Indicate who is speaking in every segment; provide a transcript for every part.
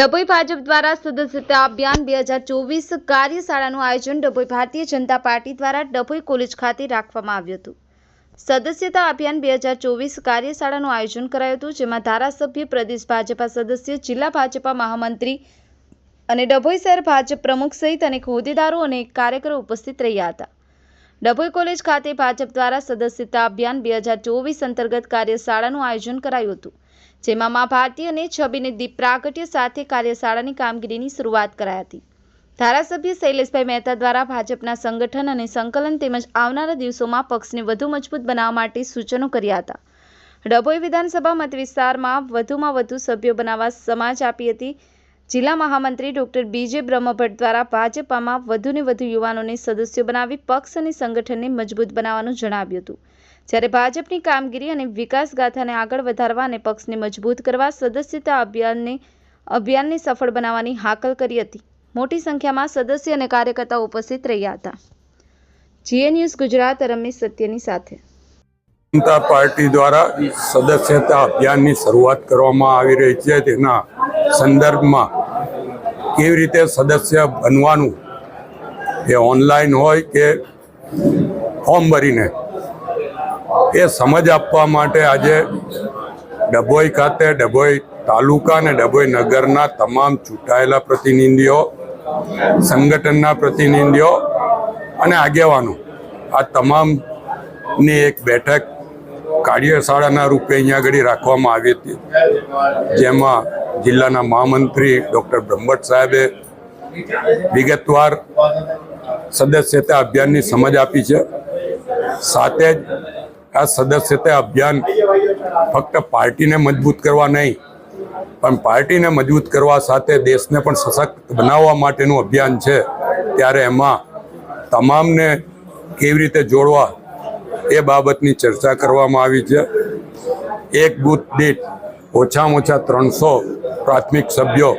Speaker 1: ડભોઈ ભાજપ દ્વારા સદસ્યતા અભિયાન બે હજાર ચોવીસ કાર્યશાળાનું આયોજન ડભોઈ ભારતીય જનતા પાર્ટી દ્વારા ડભોઈ કોલેજ ખાતે રાખવામાં આવ્યું હતું. સદસ્યતા અભિયાન બે હજાર ચોવીસ કાર્યશાળાનું આયોજન કરાયું હતું, જેમાં ધારાસભ્ય પ્રદેશ ભાજપા સદસ્ય, જિલ્લા ભાજપા મહામંત્રી અને ડભોઈ શહેર ભાજપ પ્રમુખ સહિત અનેક હોદ્દેદારો અને કાર્યકરો ઉપસ્થિત રહ્યા હતા. ડભોઈ કોલેજ ખાતે ભાજપ દ્વારા સદસ્યતા અભિયાન બે હજાર ચોવીસ અંતર્ગત કાર્યશાળાનું આયોજન કરાયું હતું, જેમાં મા ભારતી અને છબીને દીપ પ્રાગટ્ય સાથે કાર્યશાળાની કામગીરીની શરૂઆત કરાઈ હતી. ધારાસભ્ય શૈલેષભાઈ મહેતા દ્વારા ભાજપના સંગઠન અને સંકલન તેમજ આવનારા દિવસોમાં પક્ષને વધુ મજબૂત બનાવવા માટે સૂચનો કર્યા હતા. ડભોઈ વિધાનસભા મત વિસ્તારમાં વધુમાં વધુ સભ્યો બનાવવા સમાજ આપી હતી. જિલ્લા મહામંત્રી ડોક્ટર બીજે બ્રહ્મભટ્ટ દ્વારા ભાજપામાં વધુને વધુ યુવાનોને સદસ્યો બનાવી પક્ષ અને સંગઠનને મજબૂત બનાવવાનું જણાવ્યું હતું. જ્યારે ભાજપની કામગીરી અને વિકાસ ગાથાને આગળ વધારવા અને પક્ષને મજબૂત કરવા સદસ્યતા અભિયાનને અભિયાનને સફળ બનાવવાની હાકલ કરી હતી. મોટી સંખ્યામાં સદસ્ય અને કાર્યકર્તાઓ ઉપસ્થિત રહ્યા હતા. જીએ ન્યૂઝ ગુજરાત, રમેશ સત્યની સાથે.
Speaker 2: જનતા પાર્ટી દ્વારા સદસ્યતા અભિયાનની શરૂઆત કરવામાં આવી રહી છે. તેના સંદર્ભમાં કેવી રીતે સદસ્ય બનવાનું એ ઓનલાઈન હોય કે ફોર્મ ભરીને, એ સમજ આપવા માટે આજે ડભોઈ ખાતે, ડભોઈ તાલુકા અને ડભોઈ નગરના તમામ ચૂંટાયેલા પ્રતિનિધિઓ, સંગઠનના પ્રતિનિધિઓ અને આગેવાનો, આ તમામની એક બેઠક કાર્યશાળાના રૂપે અહીંયા આગળ રાખવામાં આવી હતી. જેમાં જિલ્લાના મહામંત્રી ડૉક્ટર બ્રહ્મભટ્ટ સાહેબે વિગતવાર સદસ્યતા અભિયાનની સમજ આપી છે. સાથે જ આ સદસ્યતા અભિયાન ફક્ત પાર્ટીને મજબૂત કરવા નહીં, પણ પાર્ટીને મજબૂત કરવા સાથે દેશને પણ સશક્ત બનાવવા માટેનું અભિયાન છે. ત્યારે એમાં તમામને કેવી રીતે જોડવા એ બાબતની ચર્ચા કરવામાં આવી છે. એક બૂથ દીઠ ઓછામાં ઓછા ત્રણસો પ્રાથમિક સભ્યો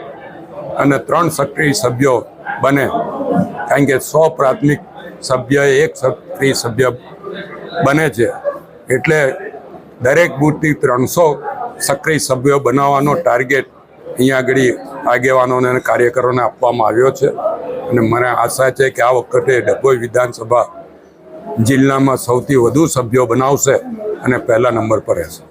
Speaker 2: અને ત્રણ સક્રિય સભ્યો બને. કારણ કે સો પ્રાથમિક સભ્ય એક સક્રિય સભ્ય બને છે. એટલે દરેક બૂથથી ત્રણસો સક્રિય સભ્યો બનાવવાનો ટાર્ગેટ અહીંયા આગળ આગેવાનોને કાર્યકરોને આપવામાં આવ્યો છે. અને મને આશા છે કે આ વખતે ડભોઈ વિધાનસભા જિલ્લામાં સૌથી વધુ સભ્યો બનાવશે અને પહેલા નંબર પર રહેશે.